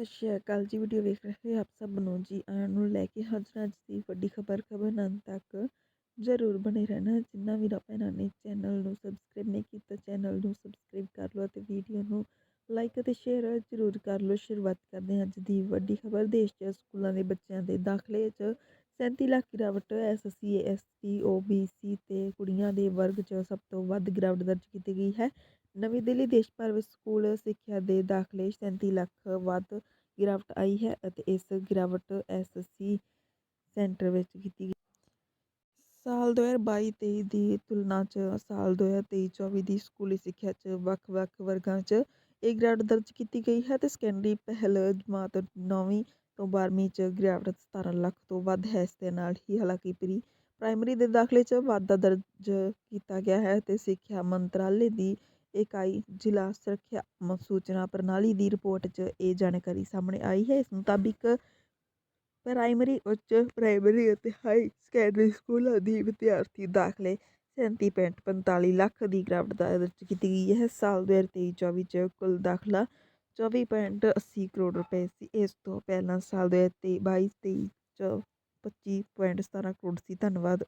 ਸਤਿ ਸ਼੍ਰੀ ਅਕਾਲ ਜੀ ਵੀਡੀਓ ਵੇਖ ਰਹੇ ਆਪ ਸਭ ਨੂੰ ਜੀ ਆਇਆਂ ਨੂੰ ਲੈ ਕੇ ਹਾਜ਼ਰ ਅੱਜ ਦੀ ਵੱਡੀ ਖਬਰ ਖਬਰ ਨਾਲ ਤੱਕ ਜ਼ਰੂਰ ਬਣੇ ਰਹਿਣਾ। ਜਿੰਨਾ ਵੀ ਭੈਣਾਂ ਨੇ ਚੈਨਲ ਨੂੰ ਸਬਸਕ੍ਰਾਈਬ ਨਹੀਂ ਕੀਤਾ ਚੈਨਲ ਨੂੰ ਸਬਸਕ੍ਰਾਈਬ ਕਰ ਲਓ ਅਤੇ ਵੀਡੀਓ ਨੂੰ ਲਾਈਕ ਅਤੇ ਸ਼ੇਅਰ ਜ਼ਰੂਰ ਕਰ ਲਓ। ਸ਼ੁਰੂਆਤ ਕਰਦੇ ਹਾਂ ਅੱਜ ਦੀ ਵੱਡੀ ਖਬਰ। ਦੇਸ਼ 'ਚ ਸਕੂਲਾਂ ਦੇ ਬੱਚਿਆਂ ਦੇ ਦਾਖਲੇ 'ਚ 37 ਲੱਖ ਗਿਰਾਵਟ ਐਸਸੀ ਐਸਟੀ ਓਬੀਸੀ ਤੇ ਕੁੜੀਆਂ ਦੇ ਵਰਗ 'ਚ ਸਭ ਤੋਂ ਵੱਧ ਗਿਰਾਵਟ ਦਰਜ ਕੀਤੀ ਗਈ ਹੈ। ਨਵੀਂ ਦਿੱਲੀ ਦੇਸ਼ ਭਰ ਵਿੱਚ ਸਕੂਲ ਸਿੱਖਿਆ ਦੇ ਦਾਖਲੇ 37 ਲੱਖ ਵੱਧ ਗਿਰਾਵਟ ਆਈ ਹੈ ਅਤੇ ਇਸ ਗਿਰਾਵਟ ਐਸਸੀ ਸੈਂਟਰ ਵਿੱਚ ਕੀਤੀ ਗਈ। ਸਾਲ 2022-23 ਦੀ ਤੁਲਨਾ 'ਚ ਸਾਲ 2023-24 ਦੀ ਸਕੂਲੀ ਸਿੱਖਿਆ 'ਚ ਵੱਖ-ਵੱਖ ਵਰਗਾਂ 'ਚ ਇਹ ਗਿਰਾਵਟ ਦਰਜ ਕੀਤੀ ਗਈ ਹੈ ਤੇ ਸੈਕੰਡਰੀ ਪਹਿਲ ਜਮਾਤ 9ਵੀਂ ਤੋਂ 12ਵੀਂ 'ਚ ਗਿਰਾਵਟ 17 ਲੱਖ ਤੋਂ ਵੱਧ ਹੈ। ਇਸ ਦੇ ਨਾਲ ਹੀ ਹਾਲਾਂਕਿ ਪ੍ਰੀ ਪ੍ਰਾਇਮਰੀ ਦੇ ਦਾਖਲੇ 'ਚ ਵਾਧਾ ਦਰਜ ਕੀਤਾ ਗਿਆ ਹੈ ਤੇ ਸਿੱਖਿਆ ਮੰਤਰਾਲੇ ਦੀ ਇਕਾਈ ਜ਼ਿਲ੍ਹਾ ਸੁਰੱਖਿਆ ਮ, ਸੂਚਨਾ ਪ੍ਰਣਾਲੀ ਦੀ ਰਿਪੋਰਟ 'ਚ ਇਹ ਜਾਣਕਾਰੀ ਸਾਹਮਣੇ ਆਈ ਹੈ। ਇਸ ਮੁਤਾਬਿਕ ਪ੍ਰਾਇਮਰੀ, ਉੱਚ ਪ੍ਰਾਇਮਰੀ ਅਤੇ ਹਾਈ ਸੈਕੰਡਰੀ ਸਕੂਲਾਂ ਦੀ ਵਿਦਿਆਰਥੀ ਦਾਖਲੇ 37.45 ਲੱਖ ਦੀ ਗਿਰਾਵਟ ਦਰਜ ਕੀਤੀ ਗਈ ਹੈ। ਸਾਲ 2023-24 ਚ ਕੁੱਲ ਦਾਖਲਾ 24.80 ਕਰੋੜ ਰੁਪਏ ਸੀ। ਇਸ ਤੋਂ ਪਹਿਲਾਂ ਸਾਲ 2022-23 ਚ 25.17 ਕਰੋੜ ਸੀ। ਧੰਨਵਾਦ।